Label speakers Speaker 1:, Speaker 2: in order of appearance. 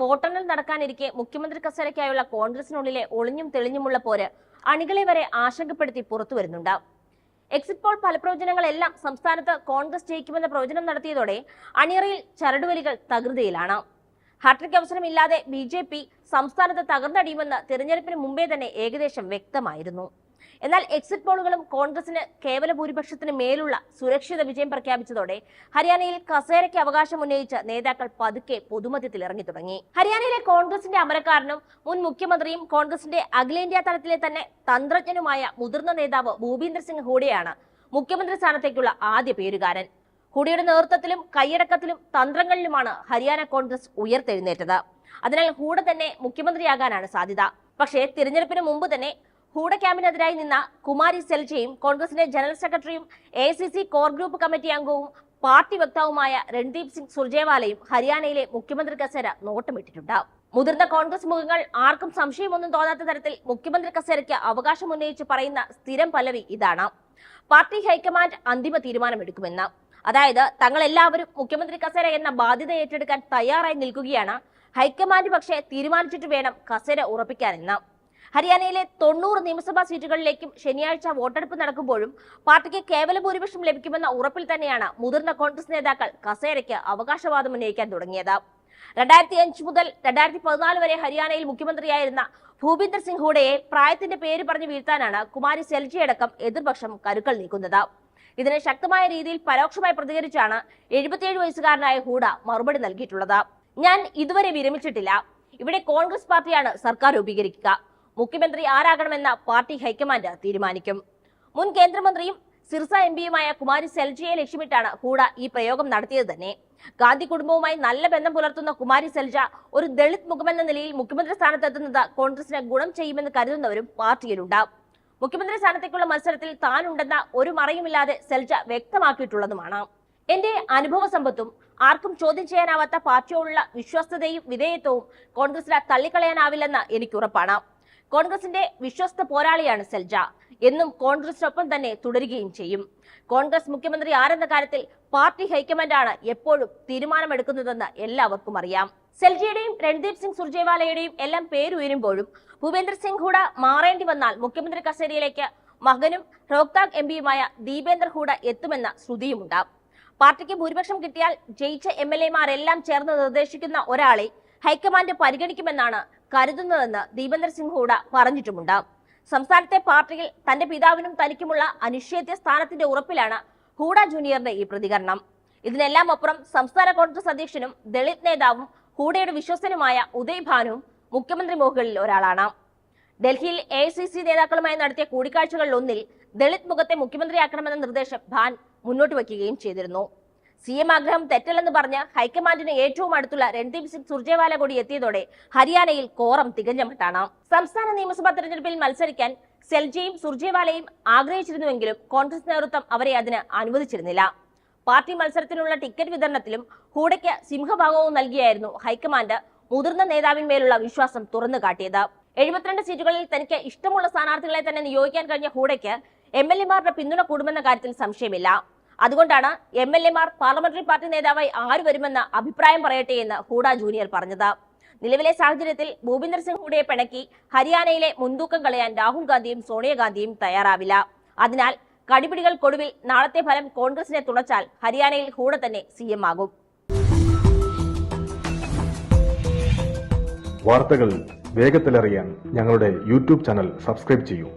Speaker 1: വോട്ടെണ്ണൽ നടക്കാനിരിക്കെ മുഖ്യമന്ത്രി കസേരയ്ക്കായുള്ള കോൺഗ്രസിനുള്ളിലെ ഒളിഞ്ഞും തെളിഞ്ഞുമുള്ള പോര് അണികളെ വരെ ആശങ്കപ്പെടുത്തി പുറത്തു വരുന്നുണ്ട്. എക്സിറ്റ് പോൾ ഫലപ്രവചനങ്ങളെല്ലാം സംസ്ഥാനത്ത് കോൺഗ്രസ് ജയിക്കുമെന്ന പ്രവചനം നടത്തിയതോടെ അണിയറയിൽ ചരടുവലികൾ തകൃതിയിലാണ്. ഹാട്രിക് അവസരമില്ലാതെ ബി ജെ പി സംസ്ഥാനത്ത് തകർന്നടിയുമെന്ന് തിരഞ്ഞെടുപ്പിന് മുമ്പേ തന്നെ ഏകദേശം വ്യക്തമായിരുന്നു. എന്നാൽ എക്സിറ്റ് പോളുകളും കോൺഗ്രസിന് കേവല ഭൂരിപക്ഷത്തിന് മേലുള്ള സുരക്ഷിത വിജയം പ്രഖ്യാപിച്ചതോടെ ഹരിയാനയിൽ കസേരയ്ക്ക് അവകാശം ഉന്നയിച്ച നേതാക്കൾ പതുക്കെ പൊതുമധ്യത്തിൽ ഇറങ്ങി തുടങ്ങി. ഹരിയാനയിലെ കോൺഗ്രസിന്റെ അമരക്കാരനും മുൻ മുഖ്യമന്ത്രിയും കോൺഗ്രസിന്റെ അഖിലേന്ത്യാ തലത്തിലെ തന്നെ തന്ത്രജ്ഞനുമായ മുതിർന്ന നേതാവ് ഭൂപീന്ദർ സിംഗ് ഹൂഡയാണ് മുഖ്യമന്ത്രി സ്ഥാനത്തേക്കുള്ള ആദ്യ പേരുകാരൻ. ഹൂഡയുടെ നേതൃത്വത്തിലും കൈയടക്കത്തിലും തന്ത്രങ്ങളിലുമാണ് ഹരിയാന കോൺഗ്രസ് ഉയർത്തെഴുന്നേറ്റത്. അതിനാൽ ഹൂഡ തന്നെ മുഖ്യമന്ത്രിയാകാനാണ് സാധ്യത. പക്ഷേ തിരഞ്ഞെടുപ്പിന് മുമ്പ് തന്നെ ഹൂഡ ക്യാമ്പിനെതിരായി നിന്ന കുമാരി സെൽജയും കോൺഗ്രസിന്റെ ജനറൽ സെക്രട്ടറിയും എ കോർ ഗ്രൂപ്പ് കമ്മിറ്റി അംഗവും പാർട്ടി വക്താവുമായ രൺദീപ് സിംഗ് സുർജേവാലയും ഹരിയാനയിലെ മുഖ്യമന്ത്രി കസേര നോട്ടമിട്ടിട്ടുണ്ട്. മുതിർന്ന കോൺഗ്രസ് മുഖങ്ങൾ ആർക്കും സംശയമൊന്നും തോന്നാത്ത തരത്തിൽ മുഖ്യമന്ത്രി കസേരയ്ക്ക് അവകാശം ഉന്നയിച്ച് പറയുന്ന സ്ഥിരം പല്ലവി ഇതാണ്. പാർട്ടി ഹൈക്കമാൻഡ് അന്തിമ തീരുമാനമെടുക്കുമെന്ന്. അതായത് തങ്ങളെല്ലാവരും മുഖ്യമന്ത്രി കസേര എന്ന ബാധ്യത ഏറ്റെടുക്കാൻ തയ്യാറായി നിൽക്കുകയാണ്. ഹൈക്കമാൻഡ് പക്ഷേ തീരുമാനിച്ചിട്ട് വേണം കസേര ഉറപ്പിക്കാനെന്ന്. ഹരിയാനയിലെ തൊണ്ണൂറ് നിയമസഭാ സീറ്റുകളിലേക്കും ശനിയാഴ്ച വോട്ടെടുപ്പ് നടക്കുമ്പോഴും പാർട്ടിക്ക് കേവല ഭൂരിപക്ഷം ലഭിക്കുമെന്ന ഉറപ്പിൽ തന്നെയാണ് മുതിർന്ന കോൺഗ്രസ് നേതാക്കൾ കസേരയ്ക്ക് അവകാശവാദം ഉന്നയിക്കാൻ തുടങ്ങിയത്. രണ്ടായിരത്തി അഞ്ച് മുതൽ രണ്ടായിരത്തി പതിനാല് വരെ ഹരിയാനയിൽ മുഖ്യമന്ത്രിയായിരുന്ന ഭൂപീന്ദർ സിംഗ് ഹൂഡയെ പ്രായത്തിന്റെ പേര് പറഞ്ഞു വീഴ്ത്താനാണ് കുമാരി സെൽജി അടക്കം എതിർപക്ഷം കരുക്കൾ നീക്കുന്നത്. ഇതിന് ശക്തമായ രീതിയിൽ പരോക്ഷമായി പ്രതികരിച്ചാണ് എഴുപത്തിയേഴ് വയസ്സുകാരനായ ഹൂഡ മറുപടി നൽകിയിട്ടുള്ളത്. ഞാൻ ഇതുവരെ വിരമിച്ചിട്ടില്ല. ഇവിടെ കോൺഗ്രസ് പാർട്ടിയാണ് സർക്കാർ രൂപീകരിക്കുക. മുഖ്യമന്ത്രി ആരാകണമെന്ന പാർട്ടി ഹൈക്കമാൻഡ് തീരുമാനിക്കും. മുൻ കേന്ദ്രമന്ത്രിയും സിർസ എം പിയുമായ കുമാരി സെൽജയെ ലക്ഷ്യമിട്ടാണ് ഹൂഡ ഈ പ്രയോഗം നടത്തിയത് തന്നെ. ഗാന്ധി കുടുംബവുമായി നല്ല ബന്ധം പുലർത്തുന്ന കുമാരി സെൽജ ഒരു ദളിത് മുഖമെന്ന നിലയിൽ മുഖ്യമന്ത്രി സ്ഥാനത്തെത്തുന്നത് കോൺഗ്രസിന് ഗുണം ചെയ്യുമെന്ന് കരുതുന്നവരും പാർട്ടിയിലുണ്ട് മുഖ്യമന്ത്രി സ്ഥാനത്തേക്കുള്ള മത്സരത്തിൽ താനുണ്ടെന്ന ഒരു മറയുമില്ലാതെ സെൽജ വ്യക്തമാക്കിയിട്ടുള്ളതുമാണ്. എന്റെ അനുഭവ സമ്പത്തും ആർക്കും ചോദ്യം ചെയ്യാനാവാത്ത പാർട്ടിയോടുള്ള വിശ്വസ്തതയും വിധേയത്വവും കോൺഗ്രസിന് തള്ളിക്കളയാനാവില്ലെന്ന് എനിക്ക് ഉറപ്പാണ് കോൺഗ്രസിന്റെ വിശ്വസ്ത പോരാളിയാണ് സെൽജ. എന്നും കോൺഗ്രസിനൊപ്പം തന്നെ തുടരുകയും ചെയ്യും. കോൺഗ്രസ് മുഖ്യമന്ത്രി ആരെന്ന കാര്യത്തിൽ പാർട്ടി ഹൈക്കമാൻഡാണ് എപ്പോഴും തീരുമാനമെടുക്കുന്നതെന്ന് എല്ലാവർക്കും അറിയാം. സെൽജിയുടെയും രൺദീപ് സിംഗ് സുർജേവാലയുടെയും എല്ലാം പേരുയരുമ്പോഴും ഭൂപേന്ദ്ര സിംഗ് ഹൂഡ മാറേണ്ടി വന്നാൽ മുഖ്യമന്ത്രി കസേരയിലേക്ക് മകനും റോഹ്താഗ് എം പിയുമായ ദീപേന്ദ്ര ഹൂഡ എത്തുമെന്ന ശ്രുതിയുമുണ്ട് പാർട്ടിക്ക് ഭൂരിപക്ഷം കിട്ടിയാൽ ജയിച്ച എം എൽ എമാരെല്ലാം ചേർന്ന് നിർദ്ദേശിക്കുന്ന ഒരാളെ ഹൈക്കമാൻഡ് പരിഗണിക്കുമെന്നാണ് കരുതുന്നതെന്ന് ദീപേന്ദർ സിംഗ് ഹൂഡ പറഞ്ഞിട്ടുമുണ്ട്. സംസ്ഥാനത്തെ പാർട്ടിയിൽ തന്റെ പിതാവിനും തനിക്കുമുള്ള അനിശ്ചേദ്യ സ്ഥാനത്തിന്റെ ഉറപ്പിലാണ് ഹൂഡ ജൂനിയറിന്റെ ഈ പ്രതികരണം. ഇതിനെല്ലാം അപ്പുറം സംസ്ഥാന കോൺഗ്രസ് അധ്യക്ഷനും ദളിത് നേതാവും ഹൂഡയുടെ വിശ്വസനുമായ ഉദയ് ഭാനുവും മുഖ്യമന്ത്രി മോഹുകളിൽ ഒരാളാണ്. ഡൽഹിയിൽ എ നേതാക്കളുമായി നടത്തിയ കൂടിക്കാഴ്ചകളിൽ ഒന്നിൽ ദളിത് മുഖത്തെ മുഖ്യമന്ത്രിയാക്കണമെന്ന നിർദ്ദേശം ഭാൻ മുന്നോട്ട് വയ്ക്കുകയും ചെയ്തിരുന്നു. സി എം ആഗ്രഹം തെറ്റല്ലെന്ന് പറഞ്ഞ് ഹൈക്കമാൻഡിന് ഏറ്റവും അടുത്തുള്ള രൺദീപ് സിംഗ് സുർജേവാല കൂടി എത്തിയതോടെ ഹരിയാനയിൽ കോറം തികഞ്ഞ മട്ടാണ്. സംസ്ഥാന നിയമസഭാ തെരഞ്ഞെടുപ്പിൽ മത്സരിക്കാൻ സെൽജയും സുർജേവാലയും ആഗ്രഹിച്ചിരുന്നുവെങ്കിലും കോൺഗ്രസ് നേതൃത്വം അവരെ അതിന് അനുവദിച്ചിരുന്നില്ല. പാർട്ടി മത്സരത്തിനുള്ള ടിക്കറ്റ് വിതരണത്തിലും ഹൂഡയ്ക്ക് സിംഹഭാഗവും നൽകിയായിരുന്നു ഹൈക്കമാൻഡ് മുതിർന്ന നേതാവിന്മേലുള്ള വിശ്വാസം തുറന്നു കാട്ടിയത്. എഴുപത്തിരണ്ട് സീറ്റുകളിൽ തനിക്ക് ഇഷ്ടമുള്ള സ്ഥാനാർത്ഥികളെ തന്നെ നിയോഗിക്കാൻ കഴിഞ്ഞ ഹൂഡയ്ക്ക് എം എൽ എമാരുടെ പിന്തുണ കൂടുമെന്ന കാര്യത്തിൽ സംശയമില്ല. അതുകൊണ്ടാണ് എം എൽ എമാർ പാർലമെന്ററി പാർട്ടി നേതാവായി ആര് വരുമെന്ന അഭിപ്രായം പറയട്ടെ എന്ന് ഹൂഡ ജൂനിയർ പറഞ്ഞത്. നിലവിലെ സാഹചര്യത്തിൽ ഭൂപീന്ദർ സിംഗ് ഹൂഡയെ പിണക്കി ഹരിയാനയിലെ മുൻതൂക്കം കളയാൻ രാഹുൽ ഗാന്ധിയും സോണിയാഗാന്ധിയും തയ്യാറാവില്ല. അതിനാൽ കടിപിടികൾക്കൊടുവിൽ നാളത്തെ ഫലം കോൺഗ്രസിനെ തുണച്ചാൽ ഹരിയാനയിൽ ഹൂഡ തന്നെ സി എം ആകും.
Speaker 2: വാർത്തകൾ വേഗത്തിലറിയാൻ ഞങ്ങളുടെ യൂട്യൂബ് ചാനൽ സബ്സ്ക്രൈബ് ചെയ്യൂ.